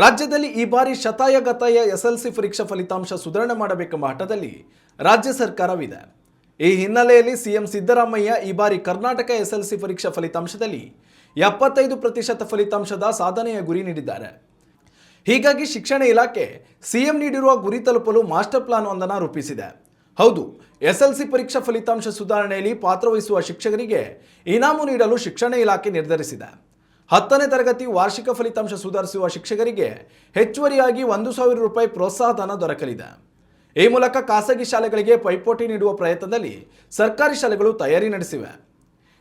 ರಾಜ್ಯದಲ್ಲಿ ಈ ಬಾರಿ ಶತಾಯಗತಾಯ ಎಸ್ಎಲ್ಸಿ ಪರೀಕ್ಷಾ ಫಲಿತಾಂಶ ಸುಧಾರಣೆ ಮಾಡಬೇಕೆಂಬ ಹಠದಲ್ಲಿ ರಾಜ್ಯ ಸರ್ಕಾರವಿದೆ. ಈ ಹಿನ್ನೆಲೆಯಲ್ಲಿ ಸಿಎಂ ಸಿದ್ದರಾಮಯ್ಯ ಈ ಬಾರಿ ಕರ್ನಾಟಕ ಎಸ್ಎಲ್ಸಿ ಪರೀಕ್ಷಾ ಫಲಿತಾಂಶದಲ್ಲಿ ಎಪ್ಪತ್ತೈದು ಪ್ರತಿಶತ ಫಲಿತಾಂಶದ ಸಾಧನೆಯ ಗುರಿ ನೀಡಿದ್ದಾರೆ. ಹೀಗಾಗಿ ಶಿಕ್ಷಣ ಇಲಾಖೆ ಸಿಎಂ ನೀಡಿರುವ ಗುರಿ ತಲುಪಲು ಮಾಸ್ಟರ್ ಪ್ಲಾನ್ ಒಂದನ್ನು ರೂಪಿಸಿದೆ. ಹೌದು, ಎಸ್ಎಲ್ಸಿ ಪರೀಕ್ಷಾ ಫಲಿತಾಂಶ ಸುಧಾರಣೆಯಲ್ಲಿ ಪಾತ್ರವಹಿಸುವ ಶಿಕ್ಷಕರಿಗೆ ಇನಾಮು ನೀಡಲು ಶಿಕ್ಷಣ ಇಲಾಖೆ ನಿರ್ಧರಿಸಿದೆ. ಹತ್ತನೇ ತರಗತಿ ವಾರ್ಷಿಕ ಫಲಿತಾಂಶ ಸುಧಾರಿಸುವ ಶಿಕ್ಷಕರಿಗೆ ಹೆಚ್ಚುವರಿಯಾಗಿ ಒಂದು ಸಾವಿರ ರೂಪಾಯಿ ಪ್ರೋತ್ಸಾಹಧನ ದೊರಕಲಿದೆ. ಈ ಮೂಲಕ ಖಾಸಗಿ ಶಾಲೆಗಳಿಗೆ ಪೈಪೋಟಿ ನೀಡುವ ಪ್ರಯತ್ನದಲ್ಲಿ ಸರ್ಕಾರಿ ಶಾಲೆಗಳು ತಯಾರಿ ನಡೆಸಿವೆ.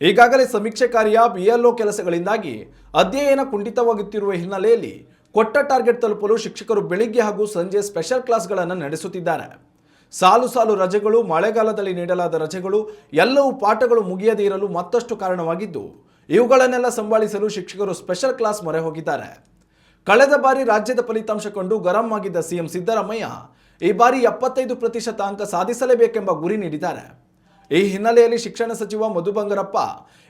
ಈಗಾಗಲೇ ಸಮೀಕ್ಷೆ ಕಾರ್ಯ, ಬಿಎಲ್ಒ ಕೆಲಸಗಳಿಂದಾಗಿ ಅಧ್ಯಯನ ಕುಂಠಿತವಾಗುತ್ತಿರುವ ಹಿನ್ನೆಲೆಯಲ್ಲಿ ಕೊಟ್ಟ ಟಾರ್ಗೆಟ್ ತಲುಪಲು ಶಿಕ್ಷಕರು ಬೆಳಿಗ್ಗೆ ಹಾಗೂ ಸಂಜೆ ಸ್ಪೆಷಲ್ ಕ್ಲಾಸ್ಗಳನ್ನು ನಡೆಸುತ್ತಿದ್ದಾರೆ. ಸಾಲು ಸಾಲು ರಜೆಗಳು, ಮಳೆಗಾಲದಲ್ಲಿ ನೀಡಲಾದ ರಜೆಗಳು, ಎಲ್ಲವೂ ಪಾಠಗಳು ಮುಗಿಯದೇ ಇರಲು ಮತ್ತಷ್ಟು ಕಾರಣವಾಗಿದ್ದು ಇವುಗಳನ್ನೆಲ್ಲ ಸಂಭಾಳಿಸಲು ಶಿಕ್ಷಕರು ಸ್ಪೆಷಲ್ ಕ್ಲಾಸ್ ಮೊರೆ ಹೋಗಿದ್ದಾರೆ. ಕಳೆದ ಬಾರಿ ರಾಜ್ಯದ ಫಲಿತಾಂಶ ಕಂಡು ಗರಂ ಆಗಿದ್ದ ಸಿಎಂ ಸಿದ್ದರಾಮಯ್ಯ ಈ ಬಾರಿ ಎಪ್ಪತ್ತೈದು ಪ್ರತಿಶತ ಅಂಕ ಸಾಧಿಸಲೇಬೇಕೆಂಬ ಗುರಿ ನೀಡಿದ್ದಾರೆ. ಈ ಹಿನ್ನೆಲೆಯಲ್ಲಿ ಶಿಕ್ಷಣ ಸಚಿವ ಮಧು ಬಂಗಾರಪ್ಪ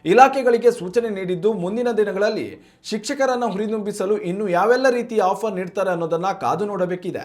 ಇಲಾಖೆಗಳಿಗೆ ಸೂಚನೆ ನೀಡಿದ್ದು, ಮುಂದಿನ ದಿನಗಳಲ್ಲಿ ಶಿಕ್ಷಕರನ್ನು ಹುರಿದುಂಬಿಸಲು ಇನ್ನು ಯಾವೆಲ್ಲ ರೀತಿಯ ಆಫರ್ ನೀಡ್ತಾರೆ ಅನ್ನೋದನ್ನು ಕಾದು ನೋಡಬೇಕಿದೆ.